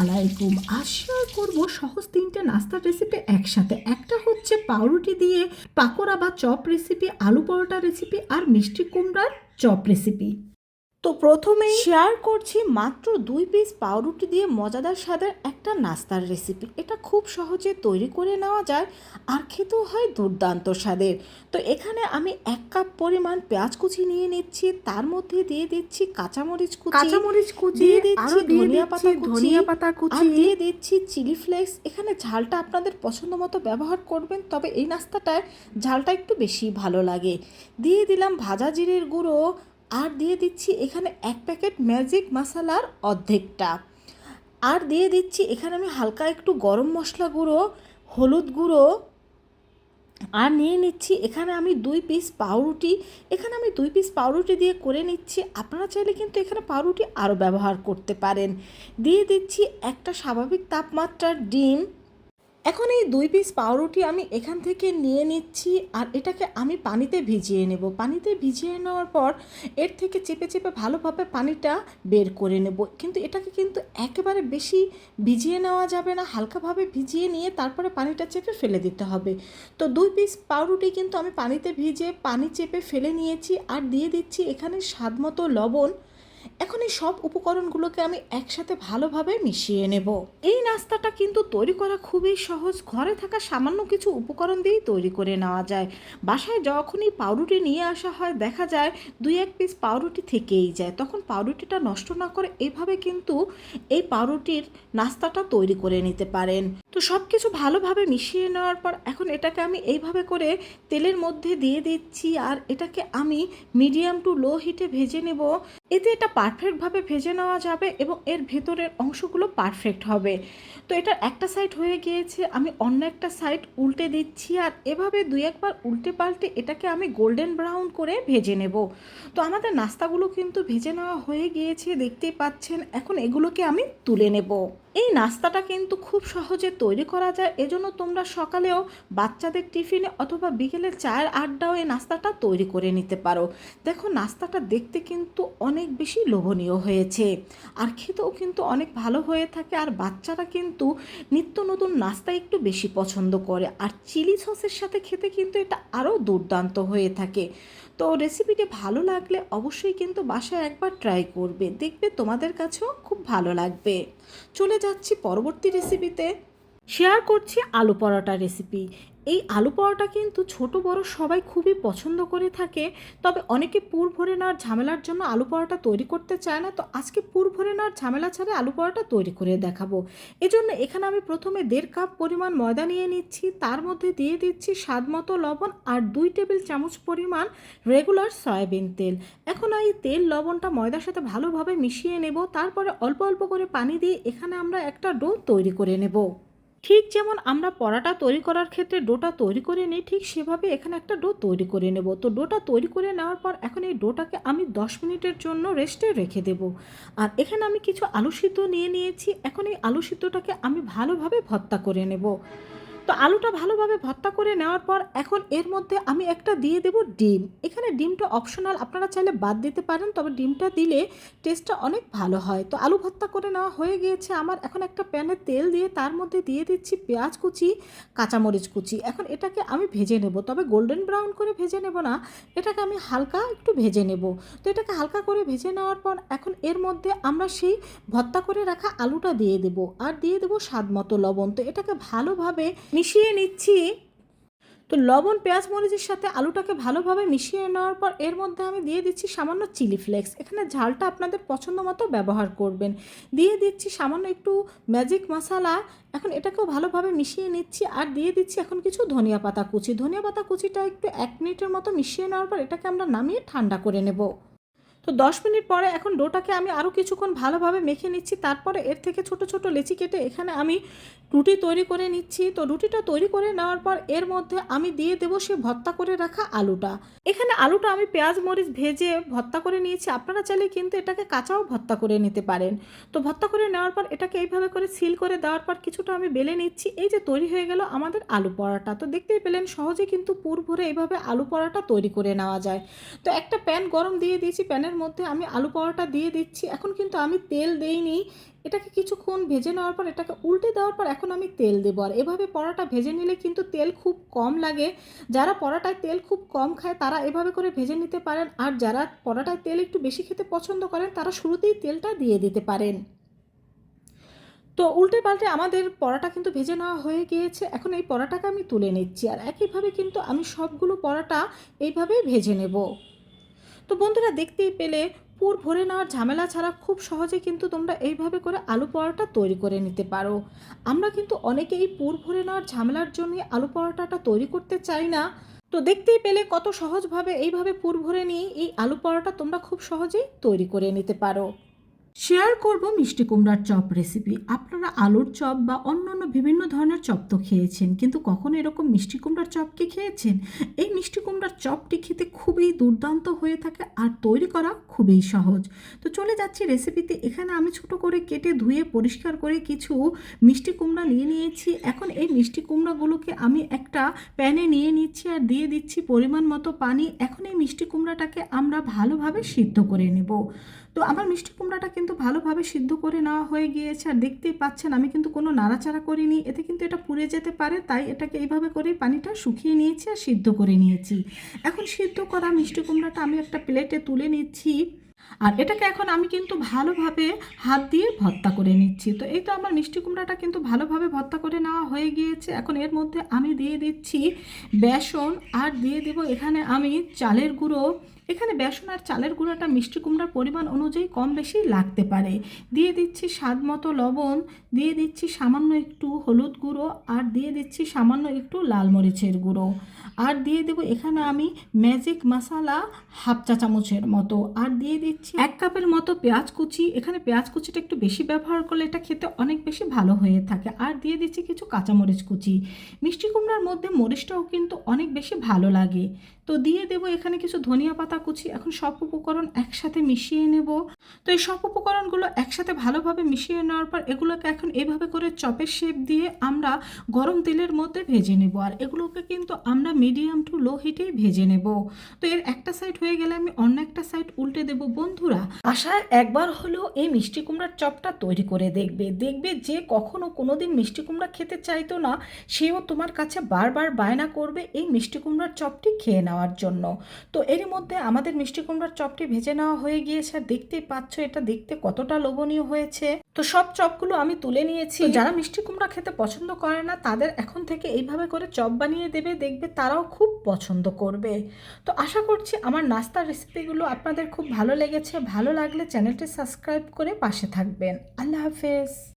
আলাইকুম আশা শেয়ার করব সহজ তিনটে নাস্তার রেসিপি একসাথে। একটা হচ্ছে পাউরুটি দিয়ে পাকোড়া বা চপ রেসিপি আলু পরোটা রেসিপি আর মিষ্টি কুমড়ার চপ রেসিপি তো প্রথমে শেয়ার করছি মাত্র দুই পিস পাউরুটি দিয়ে মজাদার স্বাদের একটা নাস্তার রেসিপি এটা খুব সহজে তৈরি করে নেওয়া যায় আর খেতেও হয় দুর্দান্ত স্বাদের। তো এখানে আমি এক কাপ পরিমাণ পেঁয়াজ কুচি নিয়ে নিচ্ছি তার মধ্যে দিয়ে দিচ্ছি কাঁচামরিচ কুচি কাঁচামরিচ কুচি দিয়ে দিচ্ছি ধনিয়া পাতা কুচি ধনিয়া পাতা আর কুচি। দিয়ে দিচ্ছি চিলি ফ্লেক্স। এখানে ঝালটা আপনাদের পছন্দ মতো ব্যবহার করবেন তবে এই নাস্তাটায় ঝালটা একটু বেশি ভালো লাগে। দিয়ে দিলাম ভাজা জিরের গুঁড়ো আর দিয়ে দিচ্ছি এখানে এক প্যাকেট ম্যাজিক মশালার অর্ধেকটা। আর দিয়ে দিচ্ছি এখানে আমি হালকা একটু গরম মশলা গুঁড়ো, হলুদ গুঁড়ো। আর নিয়ে নিচ্ছি এখানে আমি দুই পিস পাউরুটি। এখানে আমি দুই পিস পাউরুটি দিয়ে করে নিচ্ছি। আপনারা চাইলে কিন্তু এখানে পাউরুটি আরও ব্যবহার করতে পারেন। দিয়ে দিচ্ছি একটা স্বাভাবিক তাপমাত্রার ডিম। এখন এই দুই পিস পাউরুটি আমি এখান থেকে নিয়ে নিচ্ছি আর এটাকে আমি পানিতে ভিজিয়ে নেব। পানিতে ভিজিয়ে নেওয়ার পর এর থেকে চেপে চেপে ভালোভাবে পানিটা বের করে নেব। কিন্তু এটাকে কিন্তু একেবারে বেশি ভিজিয়ে নেওয়া যাবে না, হালকাভাবে ভিজিয়ে নিয়ে তারপরে পানিটা চেপে ফেলে দিতে হবে। তো দুই পিস পাউরুটি কিন্তু আমি পানিতে ভিজে পানি চেপে ফেলে নিয়েছি আর দিয়ে দিচ্ছি এখানে স্বাদ মতো লবণ। এখন এই সব উপকরণগুলোকে আমি একসাথে ভালোভাবে মিশিয়ে নেব। এই নাস্তাটা কিন্তু তৈরি করা খুবই সহজ। ঘরে থাকা সামান্য কিছু উপকরণ দিয়েই তৈরি করে নেওয়া যায়। বাসায় যখনই পাউরুটি নিয়ে আসা হয়, দেখা যায় দুই এক পিস পাউরুটি থেকেই যায়। তখন পাউরুটিটা নষ্ট না করে এইভাবে কিন্তু এই পাউরুটির নাস্তাটা তৈরি করে নিতে পারেন। তো সব কিছু ভালোভাবে মিশিয়ে নেওয়ার পর এখন এটাকে আমি এইভাবে করে তেলের মধ্যে দিয়ে দিচ্ছি আর এটাকে আমি মিডিয়াম টু লো হিটে ভেজে নেব। এতে এটা পারফেক্টভাবে ভেজে নেওয়া যাবে এবং এর ভেতরের অংশগুলো পারফেক্ট হবে। তো এটার একটা সাইড হয়ে গিয়েছে, আমি অন্য একটা সাইড উল্টে দিচ্ছি আর এভাবে দুই একবার উল্টে পাল্টে এটাকে আমি গোল্ডেন ব্রাউন করে ভেজে নেব। তো আমাদের নাস্তাগুলো কিন্তু ভেজে নেওয়া হয়ে গিয়েছে, দেখতেই পাচ্ছেন। এখন এগুলোকে আমি তুলে নেব। এই নাস্তাটা কিন্তু খুব সহজে তৈরি করা যায়। এজন্য তোমরা সকালেও বাচ্চাদের টিফিনে অথবা বিকেলের চায়ের আড্ডাও এই নাস্তাটা তৈরি করে নিতে পারো। দেখো, নাস্তাটা দেখতে কিন্তু অনেক বেশি লোভনীয় হয়েছে। আর খেতেও কিন্তু অনেক ভালো হয়ে থাকে। আর বাচ্চারা কিন্তু নিত্য নতুন নাস্তা একটু বেশি পছন্দ করে। আর চিলি সসের সাথে খেতে কিন্তু এটা আরও দুর্দান্ত হয়ে থাকে। তো রেসিপিটি ভালো লাগলে অবশ্যই কিন্তু বাসায় একবার ট্রাই করবে। দেখবে তোমাদের কাছেও খুব ভালো লাগবে। চলে যাচ্ছি পরবর্তী রেসিপিতে শেয়ার করছি আলু পরোটা রেসিপি এই আলু পরোটা কিন্তু ছোট, বড় সবাই খুবই পছন্দ করে থাকে। তবে অনেকে পুর ভরে নেওয়ার ঝামেলার জন্য আলু পরোটা তৈরি করতে চায় না। তো আজকে পুর ভরে নেওয়ার ঝামেলা ছাড়া আলু পরোটা তৈরি করে দেখাবো। এজন্য এখানে আমি প্রথমে দেড় কাপ পরিমাণ ময়দা নিয়ে নিচ্ছি। তার মধ্যে দিয়ে দিচ্ছি স্বাদ মতো লবণ আর দুই টেবিল চামচ পরিমাণ রেগুলার সয়াবিন তেল। এখন এই তেল, লবণটা ময়দার সাথে ভালোভাবে মিশিয়ে নেব। তারপরে অল্প অল্প করে পানি দিয়ে এখানে আমরা একটা ডো তৈরি করে নেব। ঠিক যেমন আমরা পরাটা তৈরি করার ক্ষেত্রে ডোটা তৈরি করে নিই, ঠিক সেভাবে এখানে একটা ডো তৈরি করে নেব। তো ডোটা তৈরি করে নেওয়ার পর এখন এই ডোটাকে আমি দশ মিনিটের জন্য রেস্টে রেখে দেব। আর এখানে আমি কিছু আলু সিদ্ধ নিয়ে নিয়েছি। এখন এই আলু সিদ্ধটাকে আমি ভালোভাবে ভর্তা করে নেব। তো আলুটা ভালোভাবে ভর্তা করে নেওয়ার পর এখন এর মধ্যে আমি একটা দিয়ে দেব ডিম। এখানে ডিমটা অপশনাল আপনারা চাইলে বাদ দিতে পারেন, তবে ডিমটা দিলে টেস্টটা অনেক ভালো হয়। তো আলু ভর্তা করে নেওয়া হয়ে গিয়েছে আমার। এখন একটা প্যানে তেল দিয়ে তার মধ্যে দিয়ে দিচ্ছি পেঁয়াজ কুচি, কাঁচামরিচ কুচি। এখন এটাকে আমি ভেজে নেব, তবে গোল্ডেন ব্রাউন করে ভেজে নেব না, এটাকে আমি হালকা একটু ভেজে নেব। তো এটাকে হালকা করে ভেজে নেওয়ার পর এখন এর মধ্যে আমরা সেই ভর্তা করে রাখা আলুটা দিয়ে দেব, আর দিয়ে দেবো স্বাদ মতো লবণ। তো এটাকে ভালোভাবে মিশিয়ে নিচ্ছি। তো লবণ, পেঁয়াজ, মরিচের সাথে আলুটাকে ভালোভাবে মিশিয়ে নেওয়ার পর এর মধ্যে আমি দিয়ে দিচ্ছি সামান্য চিলি ফ্লেক্স। এখানে ঝালটা আপনাদের পছন্দ মতো ব্যবহার করবেন। দিয়ে দিচ্ছি সামান্য একটু ম্যাজিক মশলা এখন এটাকেও ভালোভাবে মিশিয়ে নিচ্ছি আর দিয়ে দিচ্ছি এখন কিছু ধনিয়া পাতা কুচি। ধনিয়া পাতা কুচিটা একটু এক মিনিটের মতো মিশিয়ে নেওয়ার পর এটাকে আমরা নামিয়ে ঠান্ডা করে নেব। তো দশ মিনিট পরে এখন ডোটাকে আমি আরও কিছুক্ষণ ভালোভাবে মেখে নিচ্ছি, তারপরে এর থেকে ছোট ছোট লেচি কেটে এখানে আমি রুটি তৈরি করে নিচ্ছি। তো রুটিটা তৈরি করে নেওয়ার পর এর মধ্যে আমি দিয়ে দেবো সে ভর্তা করে রাখা আলুটা। এখানে আলুটা আমি পেঁয়াজ, মরিচ ভেজে ভর্তা করে নিয়েছি। আপনারা চাইলে কিন্তু এটাকে কাঁচাও ভর্তা করে নিতে পারেন। তো ভর্তা করে নেওয়ার পর এটাকে এইভাবে করে সিল করে দেওয়ার পর কিছুটা আমি বেলে নিচ্ছি। এই যে তৈরি হয়ে গেল আমাদের আলু পরাটা। তো দেখতেই পেলেন সহজে কিন্তু পুর ভরে এইভাবে আলু পরাটা তৈরি করে নেওয়া যায়। তো একটা প্যান গরম দিয়ে দিয়েছি, প্যানের প্যানের মধ্যে আমি আলু পরোটা দিয়ে দিচ্ছি। এখন কিন্তু আমি তেল দেইনি। এটাকে কিছুক্ষণ ভেজে নেওয়ার পর, এটাকে উল্টে দেওয়ার পর এখন আমি তেল দেবো। আর এভাবে পরোটা ভেজে নিলে কিন্তু তেল খুব কম লাগে। যারা পরোটায় তেল খুব কম খায়, তারা এভাবে করে ভেজে নিতে পারেন। আর যারা পরোটায় তেল একটু বেশি খেতে পছন্দ করেন, তারা শুরুতেই তেলটা দিয়ে দিতে পারেন। তো উল্টে পাল্টে আমাদের পরোটা কিন্তু ভেজে নেওয়া হয়ে গিয়েছে। এখন এই পরোটাকে আমি তুলে নিচ্ছি। আর একইভাবে কিন্তু আমি সবগুলো পরোটা এইভাবেই ভেজে নেব। তো বন্ধুরা দেখতেই পেলে, পুর ভরে নেওয়ার ঝামেলা ছাড়া খুব সহজে কিন্তু তোমরা এইভাবে করে আলু পরোটা তৈরি করে নিতে পারো। আমরা কিন্তু অনেকে এই পুর ভরে নেওয়ার ঝামেলার জন্য আলু পরোটাটা তৈরি করতে চাই না। তো দেখতেই পেলে কত সহজভাবে এইভাবে পুর ভরে নিয়ে এই আলু পরোটা তোমরা খুব সহজেই তৈরি করে নিতে পারো। শেয়ার করব মিষ্টি কুমড়ার চপ রেসিপি আপনারা আলুর চপ বা অন্যান্য বিভিন্ন ধরনের চপ তো খেয়েছেন, কিন্তু কখনো এরকম মিষ্টি কুমড়ার চপ কি খেয়েছেন? এই মিষ্টি কুমড়ার চপটি খেতে খুবই দুর্দান্ত হয়ে থাকে আর তৈরি করা খুবই সহজ। তো চলে যাচ্ছি রেসিপিতে এখানে আমি ছোট করে কেটে ধুয়ে পরিষ্কার করে কিছু মিষ্টি কুমড়া নিয়ে নিয়েছি। এখন এই মিষ্টি কুমড়াগুলোকে আমি একটা প্যানে নিয়ে নিচ্ছি আর দিয়ে দিচ্ছি পরিমাণ মতো পানি। এখন এই মিষ্টি কুমড়াটাকে আমরা ভালোভাবে সিদ্ধ করে নেব। তো আমার মিষ্টি কুমড়াটা কিন্তু ভালোভাবে সিদ্ধ করে নেওয়া হয়ে গিয়েছে আর দেখতেই পাচ্ছেন, আমি কিন্তু কোনো নাড়াচাড়া করিনি। এতে কিন্তু এটা পুড়ে যেতে পারে, তাই এটাকে এইভাবে করে পানিটা শুকিয়ে নিয়েছি আর সিদ্ধ করে নিয়েছি। এখন সিদ্ধ করা মিষ্টি কুমড়াটা আমি একটা প্লেটে তুলে নিচ্ছি আর এটাকে এখন আমি কিন্তু ভালোভাবে হাত দিয়ে ভর্তা করে নিচ্ছি। তো এই তো আমার মিষ্টি কুমড়াটা কিন্তু ভালোভাবে ভর্তা করে নেওয়া হয়ে গিয়েছে। এখন এর মধ্যে আমি দিয়ে দিচ্ছি বেসন আর দিয়ে দেব এখানে আমি চালের গুঁড়ো এখানে বেসন আর চালের গুঁড়োটা মিষ্টি কুমড়ার পরিমাণ অনুযায়ী কম বেশি লাগতে পারে। দিয়ে দিচ্ছি স্বাদ মতো লবণ, দিয়ে দিচ্ছি সামান্য একটু হলুদ গুঁড়ো, আর দিয়ে দিচ্ছি সামান্য একটু লাল মরিচের গুঁড়ো। আর দিয়ে দেবো এখানে আমি ম্যাজিক মশলা হাফ চা চামচের মতো। আর দিয়ে দিচ্ছি এক কাপের মতো পেঁয়াজ কুচি। এখানে পেঁয়াজ কুচিটা একটু বেশি ব্যবহার করলে এটা খেতে অনেক বেশি ভালো হয়ে থাকে। আর দিয়ে দিচ্ছি কিছু কাঁচামরিচ কুচি। মিষ্টি কুমড়ার মধ্যে মরিচটাও কিন্তু অনেক বেশি ভালো লাগে। তো দিয়ে দেবো এখানে কিছু ধনিয়া পাতা কুচি। এখন সব উপকরণ একসাথে মিশিয়ে নেব। তো এই সব উপকরণগুলো একসাথে ভালোভাবে মিশিয়ে নেওয়ার পর এগুলোকে এখন এভাবে করে চপের শেপ দিয়ে আমরা গরম তেলের মধ্যে ভেজে নেব। আর এগুলোকে কিন্তু আমরা মিডিয়াম টু লো হিটেই ভেজে নেব। তো এর একটা সাইড হয়ে গেলে আমি অন্য একটা সাইড উল্টে দেব বন্ধুরা। আশায় একবার হলেও এই মিষ্টি কুমড়ার চপটা তৈরি করে দেখবে। দেখবে যে কখনো কোনোদিন মিষ্টি কুমড়া খেতে চাইতো না। সেও তোমার কাছে বারবার বায়না করবে, এই মিষ্টি কুমড়ার চপটি খেয়ে নেওয়ার জন্য। তো এরই মধ্যে আমাদের মিষ্টি কুমড়ার চপটি ভেজে নেওয়া হয়ে গিয়েছে। আর দেখতেই পাচ্ছ এটা দেখতে কতটা লোভনীয় হয়েছে। তো সব চপগুলো আমি তুলে নিয়েছি। যারা মিষ্টি কুমড়া খেতে পছন্দ করে না তাদের এখন থেকে এইভাবে করে চপ বানিয়ে দেবে দেখবে তারাও খুব পছন্দ করবে। তো আশা করছি আমার নাস্তার রেসিপিগুলো আপনাদের খুব ভালো লেগেছে। ভালো লাগলে চ্যানেলটি সাবস্ক্রাইব করে পাশে থাকবেন। আল্লাহ হাফেজ।